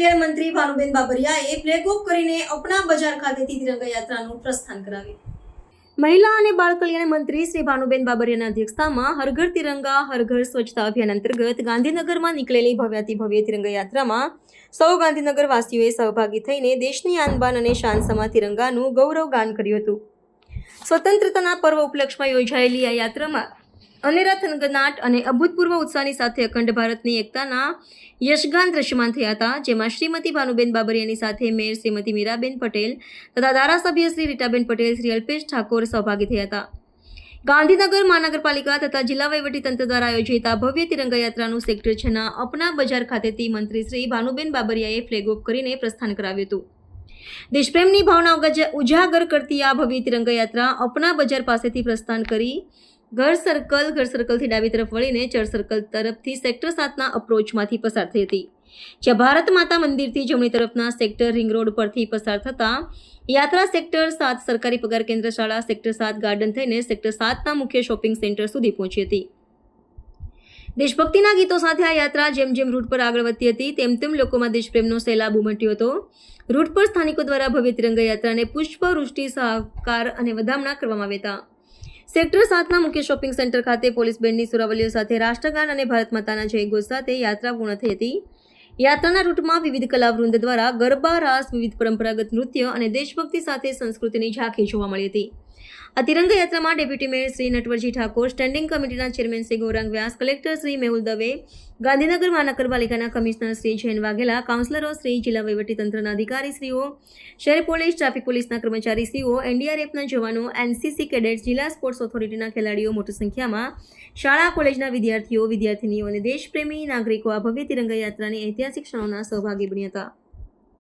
કલ્યાણ મંત્રી ભાનુબેન બાબરિયાએ flag off કરીને અપના બજાર ખાતેથી તિરંગા યાત્રાનું પ્રસ્થાન કરાવ્યું. મહિલા અને બાળ કલ્યાણ મંત્રી શ્રી ભાનુબેન બાબરિયાના અધ્યક્ષતામાં હરઘર તિરંગા, હરઘર સ્વચ્છતા અભિયાન અંતર્ગત ગાંધીનગરમાં નીકળેલી ભવ્યાતિ ભવ્ય તિરંગા યાત્રામાં સૌ ગાંધીનગર વાસીઓએ સહભાગી થઈને દેશની આનબાન અને શાન સમા તિરંગાનું ગૌરવ ગાન કર્યું હતું. સ્વતંત્રતાના પર્વ ઉપલક્ષમાં યોજાયેલી આ યાત્રામાં અનેરા થનગનાટ અને અભૂતપૂર્વ ઉત્સાહની સાથે અખંડ ભારતની એકતાના યશગાન દ્રશ્યમાન થયા હતા, જેમાં શ્રીમતી ભાનુબેન બાબરિયાની સાથે મેયર શ્રીમતી મીરાબેન પટેલ તથા ધારાસભ્ય શ્રી રીટાબેન પટેલ, શ્રી અલ્પેશ ઠાકોર સહભાગી થયા હતા. ગાંધીનગર મહાનગરપાલિકા તથા જિલ્લા વહીવટીતંત્ર દ્વારા આયોજિત આ ભવ્ય તિરંગા યાત્રાનું સેક્ટર છના અપના બજાર ખાતેથી મંત્રી શ્રી ભાનુબેન બાબરિયાએ ફ્લેગ ઓફ કરીને પ્રસ્થાન કરાવ્યું હતું. દેશપ્રેમની ભાવના ઉજાગર કરતી આ ભવ્ય તિરંગા યાત્રા અપના બજાર પાસેથી પ્રસ્થાન કરી ઘર સર્કલ ઘર સર્કલથી ડાબી તરફ વળીને ચર સર્કલ તરફથી સેક્ટર સાતના અપ્રોચમાંથી પસાર થઈ હતી. જ્યાં ભારત માતા મંદિરથી જમણી તરફના સેક્ટર રિંગ રોડ પરથી પસાર થતા યાત્રા સેક્ટર સાત સરકારી પગાર કેન્દ્ર શાળા સેક્ટર સાત ગાર્ડન થઈને સેક્ટર સાતના મુખ્ય શોપિંગ સેન્ટર સુધી પહોંચી હતી. દેશભક્તિના ગીતો સાથે આ યાત્રા જેમ જેમ રૂટ પર આગળ વધતી હતી, તેમ તેમ લોકોમાં દેશપ્રેમનો સેલાબ ઉમટ્યો હતો. રૂટ પર સ્થાનિકો દ્વારા ભવ્ય તિરંગા યાત્રાને પુષ્પવૃષ્ટિ, સહકાર અને વધામણા કરવામાં આવ્યા હતા. સેક્ટર સાતના મુખ્ય શોપિંગ સેન્ટર ખાતે પોલીસ બેન્ડની સુરાવલીઓ સાથે રાષ્ટ્રગાન અને ભારત માતાના જયઘોષ સાથે યાત્રા પૂર્ણ થઈ હતી. યાત્રાના રૂટમાં વિવિધ કલાવૃંદ દ્વારા ગરબા, રાસ, વિવિધ પરંપરાગત નૃત્ય અને દેશભક્તિ સાથે સંસ્કૃતિની ઝાંખી જોવા મળી હતી. આ તિરંગા યાત્રામાં deputy mayor Shri Natwarji Thakor, standing કમિટીના ચેરમેન શ્રી ગૌરાંગ વ્યાસ, કલેક્ટર શ્રી મેહુલ દવે, ગાંધીનગર મહાનગરપાલિકાના કમિશનર શ્રી જૈન વાઘેલા, કાઉન્સિલરો શ્રી જિલ્લા વહીવટીતંત્રના અધિકારીશ્રીઓ, શહેર પોલીસ, ટ્રાફિક પોલીસના કર્મચારીશ્રીઓ એનડીઆરએફના જવાનો, એનસીસી કેડેટ જિલ્લા સ્પોર્ટ્સ ઓથોરિટીના ખેલાડીઓ મોટી સંખ્યામાં, શાળા, કોલેજના વિદ્યાર્થીઓ, વિદ્યાર્થિનીઓ અને દેશપ્રેમી નાગરિકો આ ભવ્ય તિરંગા યાત્રાની ઐતિહાસિક ક્ષણોના સહભાગી બન્યા હતા.